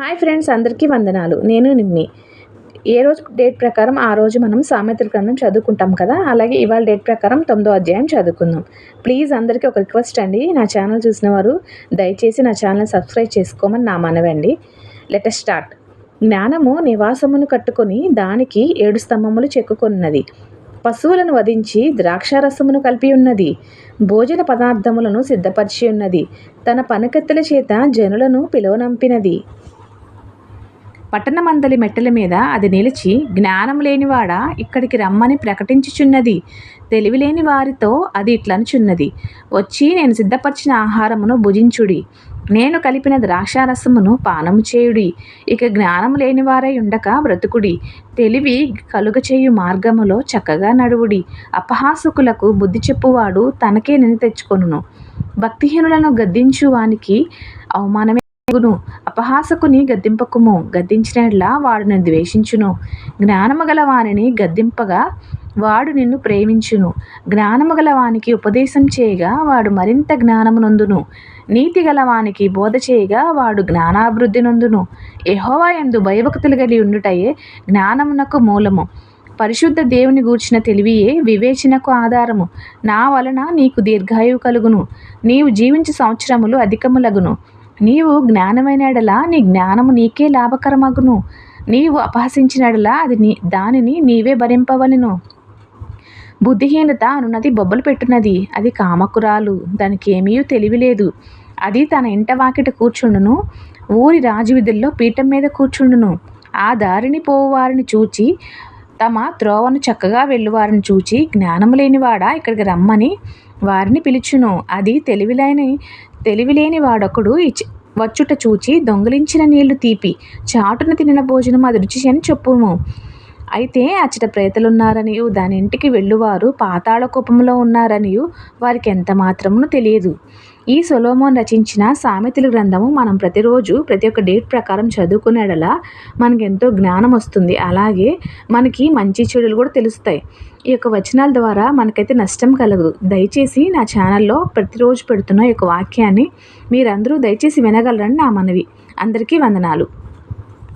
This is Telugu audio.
హాయ్ ఫ్రెండ్స్ అందరికీ వందనాలు. నేను నిమ్మి. ఏ రోజు డేట్ ప్రకారం ఆ రోజు మనం సామెతల గ్రంథం చదువుకుంటాం కదా? అలాగే ఇవాళ డేట్ ప్రకారం తొమ్మిదో అధ్యాయం చదువుకుందాం. ప్లీజ్ అందరికీ ఒక రిక్వెస్ట్ అండి. నా ఛానల్ చూసిన వారు దయచేసి నా ఛానల్ సబ్స్క్రైబ్ చేసుకోమని నా మనవండి. Let start. జ్ఞానము నివాసమును కట్టుకొని దానికి ఏడు స్తంభములు చెక్కుకున్నది పశువులను వధించి ద్రాక్షారసమును కలిపి ఉన్నది. భోజన పదార్థములను సిద్ధపరిచి ఉన్నది. తన పనికత్తెల చేత జనులను పిలువనంపినది. పట్టణమందలి మెట్టల మీద అది నిలిచి జ్ఞానం లేనివాడా ఇక్కడికి రమ్మని ప్రకటించుచున్నది. తెలివిలేని వారితో అది ఇట్లనుచున్నది. వచ్చి నేను సిద్ధపరిచిన ఆహారమును భుజించుడి. నేను కలిపిన ద్రాక్షారసమును పానము చేయుడి. ఇక జ్ఞానం లేనివారై ఉండక బ్రతుకుడి. తెలివి కలుగచేయు మార్గములో చక్కగా నడువుడి. అపహాసుకులకు బుద్ధి చెప్పువాడు తనకే నిని తెచ్చుకొనును. భక్తిహీనులను గద్దించు వానికి అవమానమే అపహాసకుని గద్దింపకుము. గద్దించినట్లా వాడు ద్వేషించును. జ్ఞానము గల వానిని గద్దింపగా వాడు నిన్ను ప్రేమించును. జ్ఞానము గల వానికి ఉపదేశం చేయగా వాడు మరింత జ్ఞానమునందును నీతి గలవానికి బోధ చేయగా వాడు జ్ఞానాభివృద్ధి నందును. ఎహోవా ఎందు భయభక్తులు గలి ఉండుటయే జ్ఞానమునకు మూలము. పరిశుద్ధ దేవుని గూర్చిన తెలివియే వివేచనకు ఆధారము. నా వలన నీకు దీర్ఘాయువు కలుగును. నీవు జీవించే సంవత్సరములు అధికములగును. నీవు జ్ఞానమైనడలా నీ జ్ఞానము నీకే లాభకరమగును. నీవు అపహసించినడలా అది నీ దానిని నీవే భరింపవలను. బుద్ధిహీనత అనున్నది బొబ్బలు పెట్టున్నది అది కామకురాలు దానికి ఏమీ తెలివిలేదు అది తన ఇంట వాకిట కూర్చుండును ఊరి రాజువిధుల్లో పీఠం మీద కూర్చుండును. ఆ దారిని పోవారిని చూచి తమ త్రోవను చక్కగా వెళ్ళువారిని చూచి జ్ఞానము లేనివాడా ఇక్కడికి రమ్మని వారిని పిలుచును. అది తెలివిలేని తెలివిలేని వాడొకడు వచ్చుట చూచి దొంగిలించిన నీళ్ళు తీపి. చాటున తినిన భోజనం అది రుచి అని చెప్పుము. అయితే అచ్చట ప్రేతలున్నారనియు దాని ఇంటికి వెళ్ళువారు పాతాళ కుపంలో ఉన్నారనియు వారికి ఎంత మాత్రమును తెలియదు. ఈ సొలోమోన్ రచించిన సామెతల గ్రంథము మనం ప్రతిరోజు ప్రతి ఒక్క డేట్ ప్రకారం చదువుకునేడలా మనకి ఎంతో జ్ఞానం వస్తుంది అలాగే మనకి మంచి చెడులు కూడా తెలుస్తాయి. ఈ యొక్క వచనాల ద్వారా మనకైతే నష్టం కలగదు. దయచేసి నా ఛానల్లో ప్రతిరోజు పెడుతున్న ఈ యొక్క వాక్యాన్ని మీరందరూ దయచేసి వినగలరని నా మనవి. అందరికీ వందనాలు.